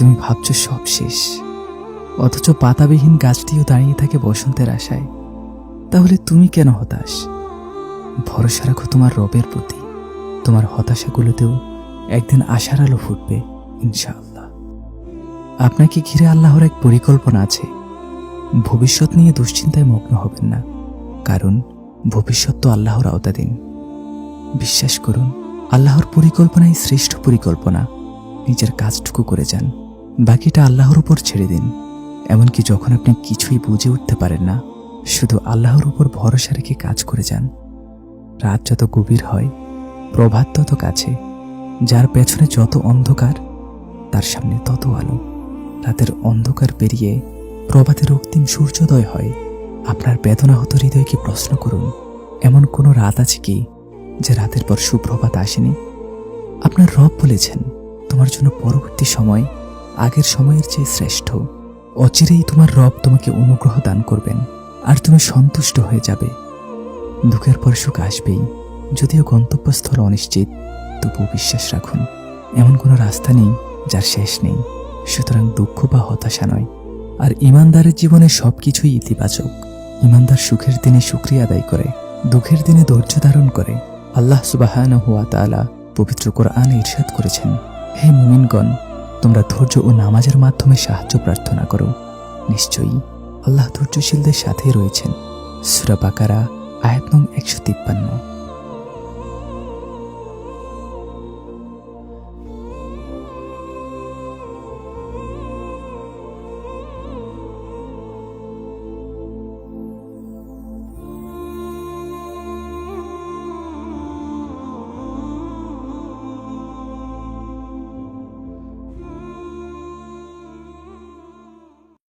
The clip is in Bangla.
তুমি ভাবছ সব শেষ। অথচ পাতাবিহীন গাছটিও দাঁড়িয়ে থাকে বসন্তের আশায়। তাহলে তুমি কেন হতাশ? ভরসা রাখো তোমার রবের প্রতি। তোমার হতাশাগুলোতেও একদিন আশার আলো ফুটবে, ইনশাআল্লাহ। আপনাকে ঘিরে আল্লাহর এক পরিকল্পনা আছে। ভবিষ্যৎ নিয়ে দুশ্চিন্তায় মগ্ন হবেন না। কারণ ভবিষ্যৎ তো আল্লাহর আওতাধীন। বিশ্বাস করুন, আল্লাহর পরিকল্পনাই শ্রেষ্ঠ পরিকল্পনা। নিজের কাজটুকু করে যান। বাকিটা আল্লাহর উপর ছেড়ে দিন। এমনকি যখন আপনি কিছুই বুঝে উঠতে পারেন না, শুধু আল্লাহর উপর ভরসা রেখে কাজ করে যান। রাত যত গভীর হয়, প্রভাত তত কাছে। যার পেছনে যত অন্ধকার, তার সামনে তত আলো। রাতের অন্ধকার পেরিয়ে প্রভাতের রক্তিম সূর্যোদয় হয়। আপনার বেদনা হতো হৃদয়কে প্রশ্ন করুন, এমন কোনো রাত আছে কি, যে রাতের পর সুপ্রভাত আসেনি? আপনার রব বলেছেন, তোমার জন্য পরবর্তী সময় আগের সময়ের চেয়ে শ্রেষ্ঠ। অচিরেই তোমার রব তোমাকে অনুগ্রহ দান করবেন, আর তুমি সন্তুষ্ট হয়ে যাবে। দুঃখের পর সুখ আসবেই। যদিও গন্তব্যস্থল অনিশ্চিত, তবুও বিশ্বাস রাখুন, এমন কোনো রাস্তা নেই যার শেষ নেই। সুতরাং দুঃখ বা হতাশা নয়। আর ইমানদারের জীবনে সবকিছুই ইতিবাচক। ইমানদার সুখের দিনে শুক্রিয়া আদায় করে, দুঃখের দিনে ধৈর্য ধারণ করে। আল্লাহ সুবাহান হুয়া তালা পবিত্র কোরআনে ইরশাদ করেছেন, হে মুমিনগণ তোমরা ধৈর্য ও নামাজের মাধ্যমে সাহায্য প্রার্থনা করো। নিশ্চয়ই আল্লাহ ধৈর্যশীলদের সাথে রয়েছেন। সুরা বাকারা, আয়াত নং একশো তিপ্পান্ন।